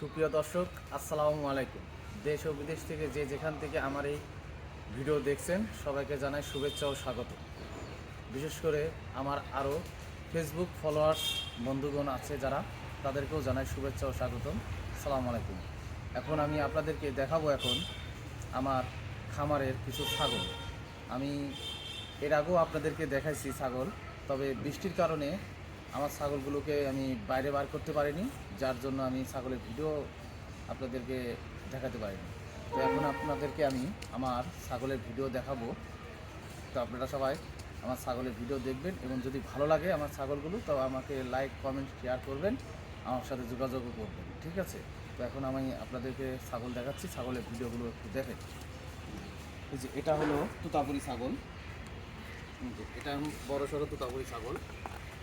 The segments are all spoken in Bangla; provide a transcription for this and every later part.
সুপ্রিয় দর্শক, আসসালামু আলাইকুম। দেশ ও বিদেশ থেকে যে যেখান থেকে আমার এই ভিডিও দেখছেন, সবাইকে জানাই শুভেচ্ছা ও স্বাগত। বিশেষ করে আমার আরও ফেসবুক ফলোয়ার্স বন্ধুগণ আছে যারা, তাদেরকেও জানাই শুভেচ্ছা ও স্বাগতম। সালামু আলাইকুম। এখন আমি আপনাদেরকে দেখাবো এখন আমার খামারের কিছু ছাগল। আমি এর আগেও আপনাদেরকে দেখাইছি ছাগল, তবে বৃষ্টির কারণে আমার ছাগলগুলোকে আমি বাইরে বার করতে পারিনি, যার জন্য আমি ছাগলের ভিডিও আপনাদেরকে দেখাতে পারিনি। তো এখন আপনাদেরকে আমি আমার ছাগলের ভিডিও দেখাবো। তো আপনারা সবাই আমার ছাগলের ভিডিও দেখবেন এবং যদি ভালো লাগে আমার ছাগলগুলো, তো আমাকে লাইক, কমেন্ট, শেয়ার করবেন, আমার সাথে যোগাযোগও করবেন, ঠিক আছে? তো এখন আমি আপনাদেরকে ছাগল দেখাচ্ছি, ছাগলের ভিডিওগুলো একটু দেখেন। এই যে এটা হলো তুতাপুরি ছাগল। এটা বড় সড়ো তুতাপুরি ছাগল।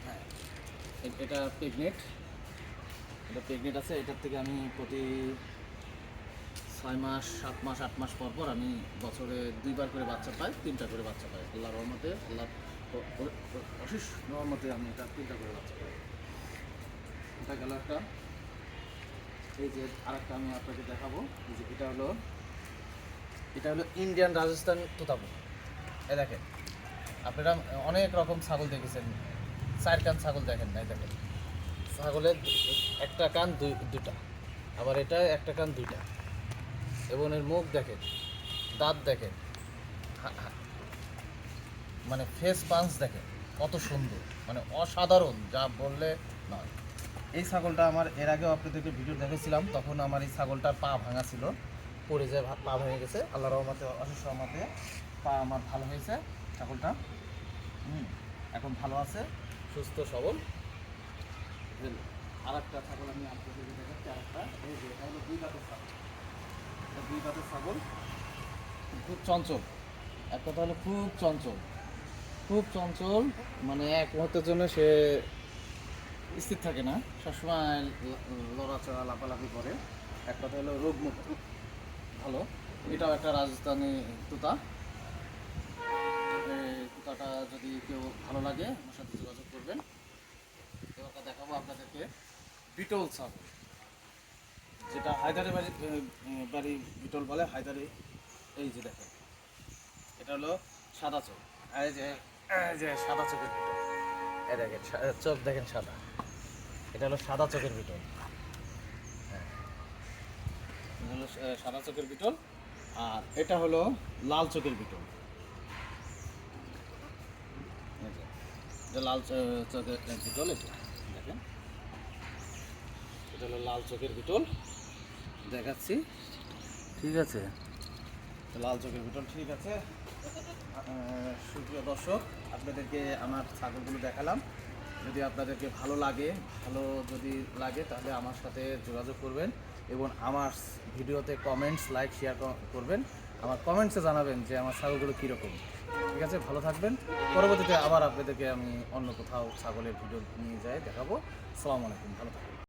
হ্যাঁ। এটা প্রেগনেন্ট এটা প্রেগনেন্ট আছে, এটার থেকে আমি প্রতি ছয় মাস, সাত মাস, আট মাস পর পর আমি বছরে দুইবার করে বাচ্চা পাই, তিনটা করে বাচ্চা পাই। আল্লাহর রহমতে আল্লাহ অশেষ রহমতে আমি এটা তিনটা করে বাচ্চা পাই। এটা গেল একটা। এই যে আরেকটা আমি আপনাকে দেখাবো। যে এটা হলো এটা হলো ইন্ডিয়ান রাজস্থান তোতাপুর। এ দেখেন, আপনারা অনেক রকম ছাগল দেখেছেন। চার কান ছাগল দেখেন নাই দেখেন। ছাগলের একটা কান দুই দুটা আবার এটা একটা কান দুইটা। এবং এর মুখ দেখেন, দাঁত দেখেন মানে ফেস পাঞ্চ দেখেন, কত সুন্দর। মানে অসাধারণ, যা বললে নয়। এই ছাগলটা আমার, এর আগেও আপনাদেরকে ভিডিও দেখেছিলাম তখন আমার এই ছাগলটার পা ভাঙা ছিল। পড়ে যায় পা ভেঙে গেছে। আল্লাহ রহমতে, অশেষ রহমতে পা আমার ভালো হয়েছে, ছাগলটা। হুম, এখন ভালো আছে। সুস্থ সবল। আর একটা ছাগল আমি আপনাদেরকে দেখাচ্ছি আর একটা এই যে এটা হলো দুই দাঁতের ছাগল। এটা দুই দাঁতের ছাগল। খুব চঞ্চল। এক কথা হলো খুব চঞ্চল। খুব চঞ্চল মানে এক মুহূর্তের জন্য সে স্থির থাকে না। সবসময় লড়াচড়া লাফালাফি করে। এক কথা হলো রোগমুক্ত। ভালো। এটাও একটা রাজস্থানি তুতা। এই যদি কেউ ভালো লাগে, আমার সাথে যোগাযোগ করবেন। এবার দেখাবো আপনাদেরকে বিটল ছাগল যেটা হায়দারি বাড়ি বাড়ি বিটল বলে, হায়দারি, এই যে দেখেন, এটা হলো সাদা চোখ এই যে যে সাদা চোখের বিটল। এই দেখেন চোখ দেখেন সাদা। এটা হলো সাদা চোখের বিটল। হ্যাঁ। হলো সাদা চোখের বিটল। আর এটা হলো লাল চোখের বিটল এই যে, এটা লাল চোখের বিটল এটা। দেখেন। এটা হলো লাল চোখের বিটল দেখাচ্ছি। ঠিক আছে। লাল চোখের বিটল ঠিক আছে। সুপ্রিয় দর্শক আপনাদেরকে আমার ছাগলগুলো দেখালাম। যদি আপনাদেরকে ভালো লাগে ভালো যদি লাগে তাহলে আমার সাথে যোগাযোগ করবেন এবং আমার ভিডিওতে কমেন্টস লাইক শেয়ার করবেন। আমার কমেন্টসে জানাবেন যে আমার ছাগলগুলো কীরকম। ঠিক আছে? ভালো থাকবেন। পরবর্তীতে আবার আপনাদেরকে আমি অন্য কোথাও ছাগলের ভিডিও নিয়ে যাই, দেখাবো। সালামু আলাইকুম। ভালো থাকবেন।